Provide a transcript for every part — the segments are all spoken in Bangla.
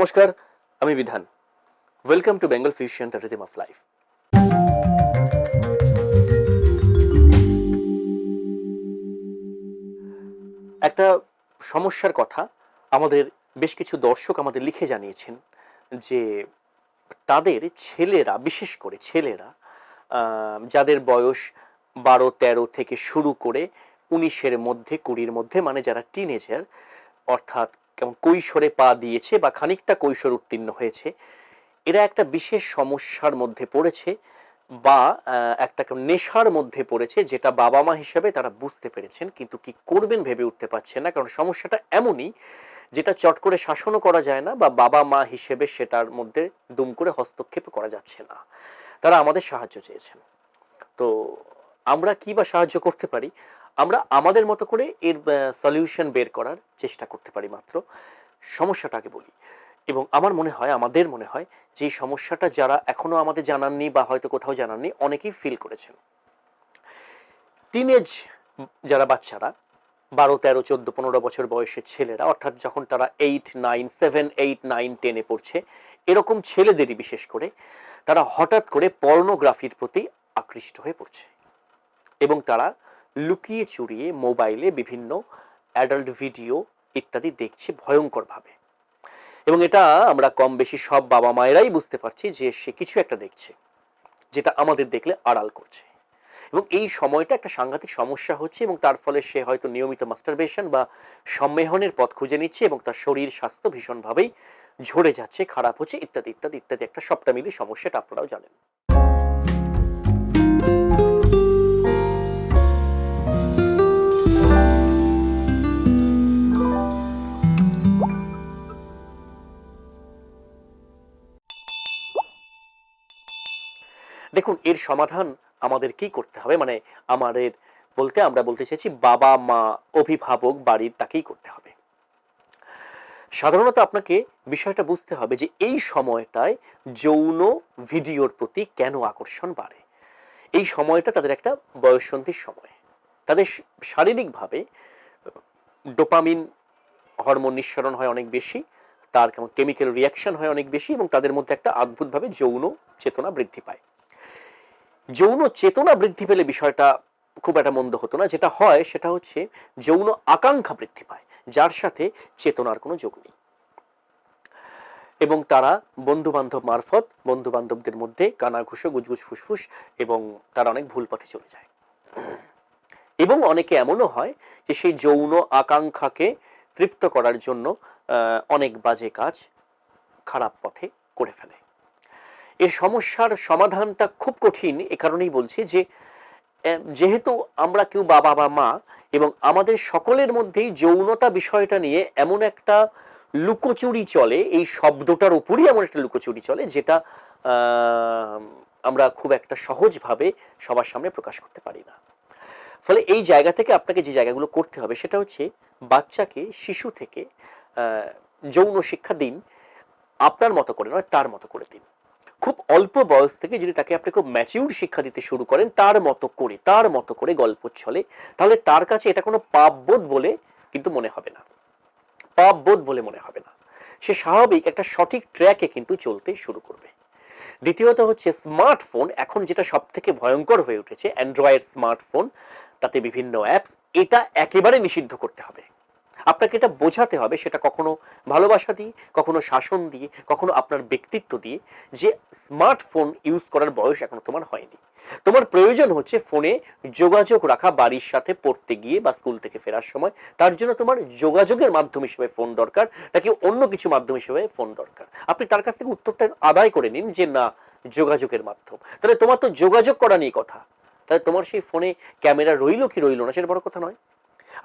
নমস্কার, আমি Bidhan. Welcome to Bengal the rhythm of life একটা সমস্যার কথা, আমাদের বেশ কিছু দর্শক আমাদের লিখে জানিয়েছেন যে, তাদের ছেলেরা, বিশেষ করে ছেলেরা যাদের বয়স বারো, তেরো থেকে শুরু করে উনিশের মধ্যে, কুড়ির মধ্যে মানে যারা টিনেজার অর্থাৎ কেমন কৈশোরে পা দিয়েছে বা খানিকটা কৈশোর উত্তীর্ণ হয়েছে, এরা একটা বিশেষ সমস্যার মধ্যে পড়েছে বা একটা নেশার মধ্যে পড়েছে যেটা বাবা মা হিসেবে তারা বুঝতে পেরেছেন, কিন্তু কি করবেন ভেবে উঠতে পারছেন না। কারণ সমস্যাটা এমনই যেটা চট করে শাসনও করা যায় না বা বাবা মা হিসেবে সেটার মধ্যে দুম করে হস্তক্ষেপ করা যাচ্ছে না। তারা আমাদের সাহায্য চেয়েছেন। তো আমরা কি বা সাহায্য করতে পারি? আমরা আমাদের মতো করে এর সলিউশন বের করার চেষ্টা করতে পারি মাত্র। সমস্যাটাকে বলি। এবং আমার মনে হয়, আমাদের মনে হয়, যে এই সমস্যাটা যারা এখনও আমাদের জানাননি বা হয়তো কোথাও জানাননি, অনেকেই ফিল করেছেন। টিনেজ যারা বাচ্চারা, বারো, তেরো, চোদ্দ, পনেরো বছর বয়সের ছেলেরা, অর্থাৎ যখন তারা eight nine seven eight nine টেনে পড়ছে, এরকম ছেলেদেরই বিশেষ করে, তারা হঠাৎ করে পর্নোগ্রাফির প্রতি আকৃষ্ট হয়ে পড়ছে। এবং তারা লুকিয়ে চুরিয়ে মোবাইলে বিভিন্ন অ্যাডাল্ট ভিডিও ইত্যাদি দেখছে ভয়ঙ্করভাবে। এবং এটা আমরা কম বেশি সব বাবা মায়েরাই বুঝতে পারছি যে সে কিছু একটা দেখছে, যেটা আমাদের দেখলে আড়াল করছে। এবং এই সময়টা একটা সাংঘাতিক সমস্যা হচ্ছে এবং তার ফলে সে হয়তো নিয়মিত মাস্টারবেশন বা সম্মেহনের পথ খুঁজে নিচ্ছে এবং তার শরীর স্বাস্থ্য ভীষণভাবেই ঝরে যাচ্ছে, খারাপ হচ্ছে ইত্যাদি ইত্যাদি ইত্যাদি একটা সবটা মিলিয়ে সমস্যাটা আপনারাও জানেন। দেখুন, এর সমাধান আমাদের কি করতে হবে? মানে আমাদের বলতে আমরা বলতে চাইছি বাবা, মা, অভিভাবক, বাড়ির তাকেই করতে হবে। সাধারণত আপনাকে বিষয়টা বুঝতে হবে যে এই সময়টায় যৌন ভিডিওর প্রতি কেন আকর্ষণ বাড়ে? এই সময়টা তাদের একটা বয়ঃসন্ধির সময়। তাদের শারীরিকভাবে ডোপামিন হরমোন নিঃসরণ হয় অনেক বেশি, তার কেমিক্যাল রিয়াকশন হয় অনেক বেশি এবং তাদের মধ্যে একটা অদ্ভুতভাবে যৌন চেতনা বৃদ্ধি পায়। যৌন চেতনা বৃদ্ধি পেলে বিষয়টা খুব একটা মন্দ হতো না। যেটা হয় সেটা হচ্ছে যৌন আকাঙ্ক্ষা বৃদ্ধি পায়, যার সাথে চেতনার কোনো যোগ নেই। এবং তারা বন্ধু বান্ধব মারফত বন্ধু বান্ধবদের মধ্যে কানাঘুষো, গুজগুজ, ফুসফুস এবং তারা অনেক ভুল পথে চলে যায়। এবং অনেকে এমনও হয় যে সেই যৌন আকাঙ্ক্ষাকে তৃপ্ত করার জন্য অনেক বাজে কাজ খারাপ পথে করে ফেলে। এর সমস্যার সমাধানটা খুব কঠিন, এ কারণেই বলছি যে যেহেতু আমরা কেউ বাবা বা মা এবং আমাদের সকলের মধ্যেই যৌনতা বিষয়টা নিয়ে এমন একটা লুকোচুরি চলে, এই শব্দটার উপরই এমন একটা লুকোচুরি চলে, যেটা আমরা খুব একটা সহজভাবে সবার সামনে প্রকাশ করতে পারি না। ফলে এই জায়গা থেকে আপনাকে যে জায়গাগুলো করতে হবে, সেটা হচ্ছে বাচ্চাকে, শিশু থেকে যৌন শিক্ষা দিন, আপনার মতো করে নয়, তার মতো করে দিন। খুব অল্প বয়স থেকে যদি তাকে আপনি খুব ম্যাচিউর শিক্ষা দিতে শুরু করেন, তার মতো করে, তার মতো করে গল্প চলে, তাহলে তার কাছে এটা কোনো পাপবোধ বলে কিন্তু মনে হবে না। পাপবোধ বলে মনে হবে না। সে স্বাভাবিক একটা সঠিক ট্র্যাকে কিন্তু চলতে শুরু করবে। দ্বিতীয়ত হচ্ছে স্মার্টফোন এখন যেটা সব থেকে ভয়ঙ্কর হয়ে উঠেছে অ্যান্ড্রয়েড স্মার্টফোন তাতে বিভিন্ন অ্যাপস এটা একেবারে নিষিদ্ধ করতে হবে। আপনাকে এটা বোঝাতে হবে, সেটা কখনো ভালোবাসা দিয়ে, কখনো শাসন দিয়ে, কখনো আপনার ব্যক্তিত্ব দিয়ে যে স্মার্টফোন ইউজ করার বয়স এখনও তোমার হয়নি। তোমার প্রয়োজন হচ্ছে ফোনে যোগাযোগ রাখা, বাড়ির সাথে পড়তে গিয়ে বা স্কুল থেকে ফেরার সময়। তার জন্য তোমার যোগাযোগের মাধ্যম হিসেবে ফোন দরকার, নাকি অন্য কিছু মাধ্যম হিসেবে ফোন দরকার? আপনি তার কাছ থেকে উত্তরটা আদায় করে নিন যে, না, যোগাযোগের মাধ্যম। তাহলে তোমার তো যোগাযোগ করা নিয়ে কথা। তাহলে তোমার সেই ফোনে ক্যামেরা রইল কি রইল না, সেটা বড় কথা নয়।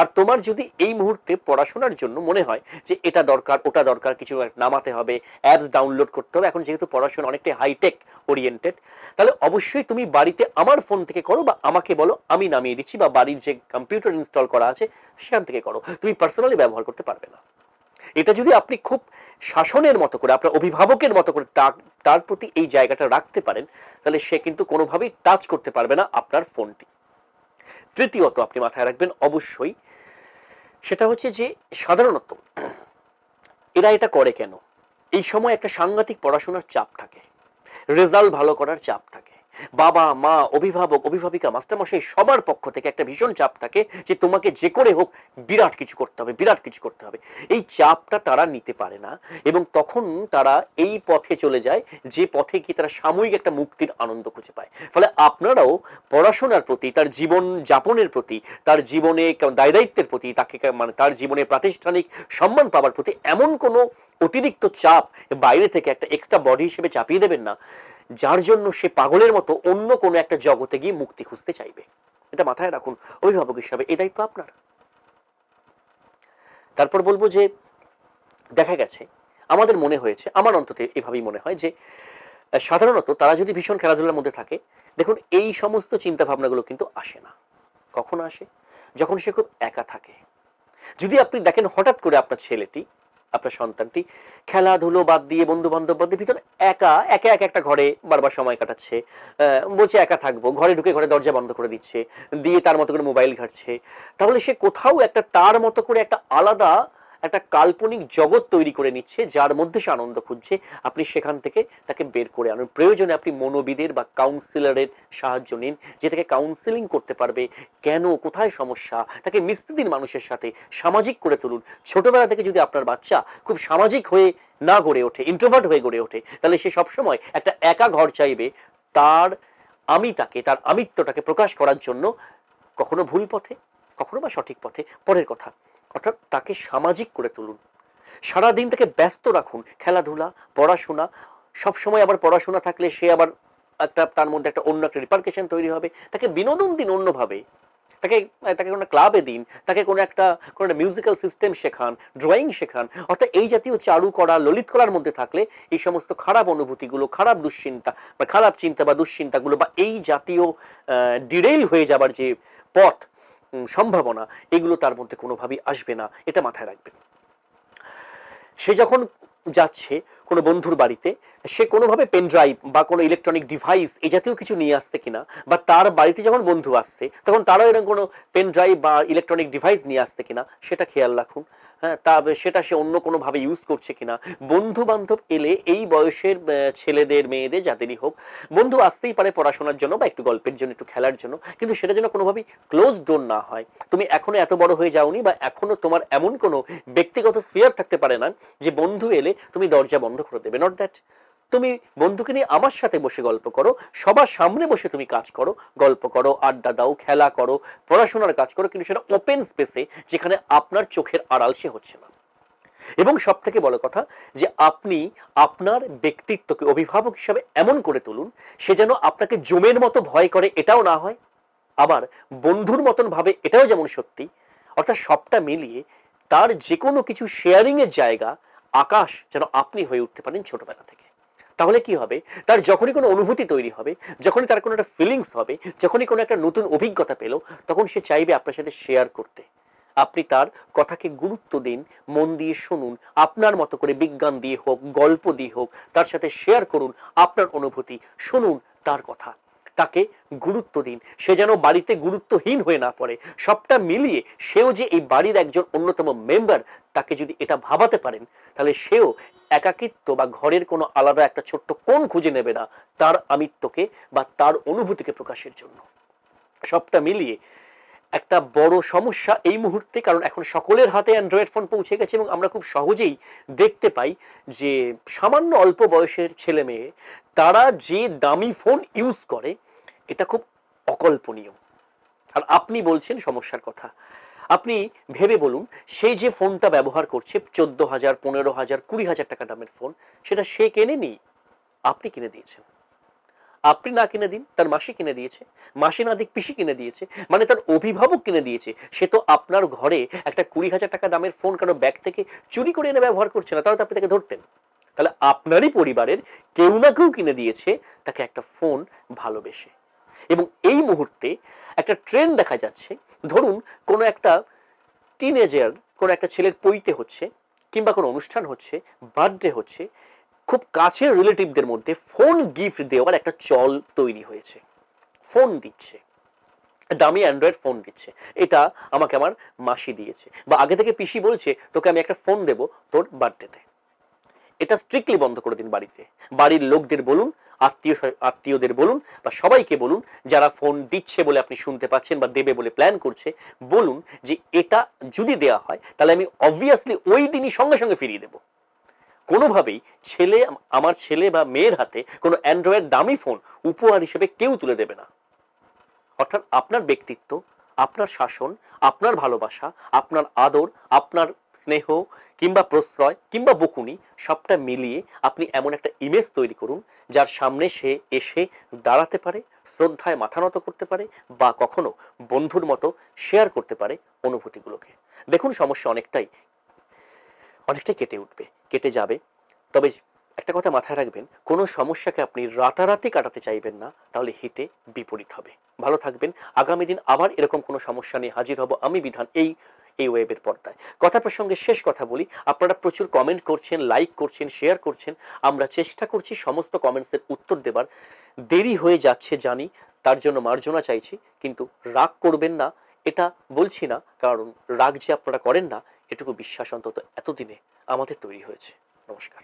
আর তোমার যদি এই মুহূর্তে পড়াশোনার জন্য মনে হয় যে এটা দরকার, ওটা দরকার, কিছু নামাতে হবে অ্যাপস ডাউনলোড করতে হবে, এখন যেহেতু পড়াশোনা অনেকটাই হাইটেক ওরিয়েন্টেড তাহলে অবশ্যই তুমি বাড়িতে আমার ফোন থেকে করো বা আমাকে বলো, আমি নামিয়ে দিচ্ছি বা বাড়ির যে কম্পিউটার ইনস্টল করা আছে, সেখান থেকে করো। তুমি পার্সোনালি ব্যবহার করতে পারবে না। এটা যদি আপনি খুব শাসনের মতো করে, আপনার অভিভাবকের মতো করে তার প্রতি এই জায়গাটা রাখতে পারেন, তাহলে সে কিন্তু কোনোভাবেই টাচ করতে পারবে না আপনার ফোনটি তৃতীয়ত আপনি মাথায় রাখবেন অবশ্যই সেটা হচ্ছে যে সাধারণত এরা এটা করে কেন? এই সময় একটা সাংঘাতিক পড়াশোনার চাপ থাকে। রেজাল্ট ভালো করার চাপ থাকে। বাবা, মা, অভিভাবক, অভিভাবিকা, মাস্টারমশাই, সবার পক্ষ থেকে একটা ভীষণ চাপ থাকে যে তোমাকে যে করে হোক, বিরাট কিছু করতে হবে, বিরাট কিছু করতে হবে। এই চাপটা তারা নিতে পারে না এবং তখন তারা এই পথে চলে যায়, যে পথে কি তারা সাময়িক একটা মুক্তির আনন্দ খুঁজে পায়। ফলে আপনারাও পড়াশোনার প্রতি, তার জীবন যাপনের প্রতি, তার জীবনে দায় দায়িত্বের প্রতি, তাকে মানে তার জীবনে প্রাতিষ্ঠানিক সম্মান পাওয়ার প্রতি এমন কোনো অতিরিক্ত চাপ বাইরে থেকে একটা এক্সট্রা বডি হিসেবে চাপিয়ে দেবেন না। যার জন্য সে পাগলের মতো অন্য কোনো একটা জগতে গিয়ে মুক্তি খুঁজতে চাইবে। এটা মাথায় রাখুন, অভিভাবক হিসাবে এই দায়িত্ব আপনার। তারপর বলব যে, দেখা গেছে, আমাদের মনে হয়েছে, আমার অন্তত এভাবেই মনে হয় যে, সাধারণত তারা যদি ভীষণ খেলাধুলার মধ্যে থাকে, দেখুন, এই সমস্ত চিন্তা ভাবনাগুলো কিন্তু আসে না। কখন আসে? যখন সে খুব একা থাকে। যদি আপনি দেখেন হঠাৎ করে আপনার ছেলেটি আপনার সন্তানটি খেলাধুলো বাদ দিয়ে বন্ধু বান্ধব বাদ দিয়ে, ভিতরে একা একা একা একটা ঘরে বারবার সময় কাটাচ্ছে। বলছে একা থাকব, ঘরে ঢুকে ঘরে দরজা বন্ধ করে দিচ্ছে, দিয়ে তার মতো করে মোবাইল ঘাটছে। তাহলে সে কোথাও একটা তার মতো করে একটা আলাদা একটা কাল্পনিক জগৎ তৈরি করে নিচ্ছে, যার মধ্যে সে আনন্দ খুঁজছে। আপনি সেখান থেকে তাকে বের করে আনুন। প্রয়োজনে আপনি মনোবিদের বা কাউন্সিলরের সাহায্য নিন, যে তাকে কাউন্সিলিং করতে পারবে। কেন? কোথায় সমস্যা? তাকে মিশতে দিন মানুষের সাথে সামাজিক করে তুলুন। ছোটবেলা থেকে যদি আপনার বাচ্চা খুব সামাজিক হয়ে না গড়ে ওঠে ইন্ট্রোভার্ট হয়ে গড়ে ওঠে, তাহলে সে সবসময় একটা একা ঘর চাইবে। তার আমি তাকে তার আমিত্বটাকে প্রকাশ করার জন্য কখনো ভুল পথে, কখনো বা সঠিক পথে। পরের কথা অর্থাৎ তাকে সামাজিক করে তুলুন। সারাদিন তাকে ব্যস্ত রাখুন। খেলাধুলা, পড়াশোনা, সবসময় আবার পড়াশোনা থাকলে সে আবার একটা, তার মধ্যে একটা অন্য একটা রিপার্কেশন তৈরি হবে। তাকে বিনোদন দিন অন্যভাবে। তাকে তাকে কোনো ক্লাবে দিন, তাকে কোনো একটা কোনো একটা মিউজিক্যাল সিস্টেম শেখান ড্রয়িং শেখান। অর্থাৎ এই জাতীয় চারু করা, ললিত কলার মধ্যে থাকলে এই সমস্ত খারাপ অনুভূতিগুলো, খারাপ দুশ্চিন্তা বা খারাপ চিন্তা বা দুশ্চিন্তাগুলো বা এই জাতীয় ডিরেইল হয়ে যাবার যে পথ সম্ভাবনা, এগুলো তার মধ্যে কোনোভাবেই আসবে না, এটা মাথায় রাখবেন। সে যখন যাচ্ছে কোনো বন্ধুর বাড়িতে, সে কোনোভাবে পেন ড্রাইভ বা কোনো ইলেকট্রনিক ডিভাইস এই জাতীয় কিছু নিয়ে আসছে কিনা, বা তার বাড়িতে যখন বন্ধু আসছে, তখন তারাও এরকম কোনো পেন ড্রাইভ বা ইলেকট্রনিক ডিভাইস নিয়ে আসছে কিনা, সেটা খেয়াল রাখুন। তা সেটা সে অন্য কোনোভাবে ইউজ করছে কিনা। বন্ধু বান্ধব এলে এই বয়সের ছেলেদের, মেয়েদের যাদেরই হোক, বন্ধু আসতেই পারে পড়াশোনার জন্য বা একটু গল্পের জন্য, একটু খেলার জন্য, কিন্তু সেটা যেন কোনোভাবেই ক্লোজ ডোন না হয়। তুমি এখনও এত বড় হয়ে যাওনি বা এখনও তোমার এমন কোনো ব্যক্তিগত স্পিয়ার থাকতে পারে না যে বন্ধু এলে তুমি দরজা বন্ধ করে দেবে। নট দ্যাট তুমি বন্ধুকে নিয়ে আমার সাথে বসে গল্প করো, সবার সামনে বসে তুমি কাজ করো, গল্প করো, আড্ডা দাও, খেলা করো, পড়াশোনার কাজ করো, কিন্তু সেটা ওপেন স্পেসে যেখানে আপনার চোখের আড়াল সে হচ্ছে না। এবং সব থেকে বড় কথা যে আপনি আপনার ব্যক্তিত্বকে অভিভাবক হিসাবে এমন করে তুলুন, সে যেন আপনাকে জমের মতো ভয় করে এটাও না হয়, আবার বন্ধুর মতন ভাবে এটাও যেমন সত্যি, অর্থাৎ সবটা মিলিয়ে তার যে কোনো কিছু শেয়ারিং এর জায়গা আকাশ যেন আপনি হয়ে উঠতে পারেন ছোটবেলা থেকে। তাহলে কি হবে? তার যখনই কোনো অনুভূতি তৈরি হবে, যখনই তার কোনো একটা ফিলিংস হবে, যখনই কোনো একটা নতুন অভিজ্ঞতা পেল, তখন সে চাইবে আপনার সাথে শেয়ার করতে। আপনি তার কথাকে গুরুত্ব দিন, মন দিয়ে শুনুন, আপনার মতো করে বিজ্ঞান দিয়ে হোক, গল্প দিয়ে হোক, তার সাথে শেয়ার করুন, আপনার অনুভূতি, শুনুন তার কথা। তাকে গুরুত্ব দিন। সে যেন বাড়িতে গুরুত্বহীন হয়ে না পড়ে। সবটা মিলিয়ে সেও যে এই বাড়ির একজন অন্যতম মেম্বার, তাকে যদি এটা ভাবাতে পারেন, তাহলে সেও একাকিত্ব বা ঘরের কোনো আলাদা একটা ছোট্ট কোণ খুঁজে নেবে না তার আমিত্বকে বা তার অনুভূতিকে প্রকাশের জন্য। সবটা মিলিয়ে একটা বড় সমস্যা এই মুহূর্তে, কারণ এখন সকলের হাতে অ্যান্ড্রয়েড ফোন পৌঁছে গেছে এবং আমরা খুব সহজেই দেখতে পাই যে সামান্য অল্প বয়সের ছেলে মেয়ে, তারা যে দামি ফোন ইউজ করে এটা খুব অকল্পনীয়। আর আপনি বলছেন সমস্যার কথা। আপনি ভেবে বলুন, সেই যে ফোনটা ব্যবহার করছে চোদ্দ হাজার পনেরো হাজার কুড়ি হাজার টাকা দামের ফোন, সেটা সে কেনেনি? আপনি কিনে দিয়েছেন। আপনি না কিনে দিন, তার মাসি কিনে দিয়েছে, মাসি না দিক পিসি কিনে দিয়েছে মানে তার অভিভাবক কিনে দিয়েছে, সে তো আপনার ঘরে একটা কুড়ি হাজার টাকা দামের ফোন কারও ব্যাগ থেকে চুরি করে এনে ব্যবহার করছে না? তাহলে আপনি তাকে ধরতেন। তাহলে আপনারই পরিবারের কেউ না কেউ কিনে দিয়েছে, তাকে একটা ফোন ভালোবেসে। এবং এই মুহূর্তে একটা ট্রেন দেখা যাচ্ছে। ধরুন, কোনো একটা টিনেজার কোনো একটা ছেলের পৈতে হচ্ছে কিংবা কোনো অনুষ্ঠান হচ্ছে বার্থডে হচ্ছে, খুব কাছের রিলেটিভদের মধ্যে ফোন গিফট দেওয়ার একটা চল তৈরি হয়েছে। ফোন দিচ্ছে। দামি অ্যান্ড্রয়েড ফোন দিচ্ছে। এটা আমাকে আমার মাসি দিয়েছে। বা আগে থেকে পিসি বলছে, তোকে আমি একটা ফোন দেবো তোর বার্থডেতে এটা স্ট্রিক্টলি বন্ধ করে দিন বাড়িতে। বাড়ির লোকদের বলুন, আত্মীয় আত্মীয়দের বলুন বা সবাইকে বলুন, যারা ফোন দিচ্ছে বলে আপনি শুনতে পাচ্ছেন বা দেবে বলে প্ল্যান করছে, বলুন যে এটা যদি দেয়া হয়, তাহলে আমি অবভিয়াসলি ওই দিনই সঙ্গে সঙ্গে ফিরিয়ে দেবো। কোনোভাবেই ছেলে, আমার ছেলে বা মেয়ের হাতে কোনো অ্যান্ড্রয়েড দামি ফোন উপহার হিসেবে কেউ তুলে দেবে না। অর্থাৎ আপনার ব্যক্তিত্ব, আপনার শাসন, আপনার ভালোবাসা, আপনার আদর, আপনার স্নেহ কিংবা প্রশ্রয় কিংবা বকুনি সবটা মিলিয়ে আপনি এমন একটা ইমেজ তৈরি করুন, যার সামনে সে এসে দাঁড়াতে পারে, শ্রদ্ধায় মাথা নত করতে পারে বা কখনো বন্ধুর মতো শেয়ার করতে পারে অনুভূতিগুলোকে। দেখুন সমস্যা অনেকটাই অনেকটাই কেটে উঠবে, কেটে যাবে। তবে একটা কথা মাথায় রাখবেন, কোনো সমস্যাকে আপনি রাতারাতি কাটাতে চাইবেন না, তাহলে হিতে বিপরীত হবে। ভালো থাকবেন, আগামী দিন আবার এরকম কোনো সমস্যা নিয়ে হাজির হব আমি বিধান এই এই ওয়েবের পর্দায়। কথা প্রসঙ্গে শেষ কথা বলি, আপনারা প্রচুর কমেন্ট করছেন লাইক করছেন শেয়ার করছেন। আমরা চেষ্টা করছি সমস্ত কমেন্টসের উত্তর দেবার। দেরি হয়ে যাচ্ছে জানি, তার জন্য মার্জনা চাইছি, কিন্তু রাগ করবেন না, এটা বলছি না, কারণ রাগ যে আপনারা করেন না, এটুকু বিশ্বাস অন্তত এতদিনে আমাদের তৈরি হয়েছে। নমস্কার।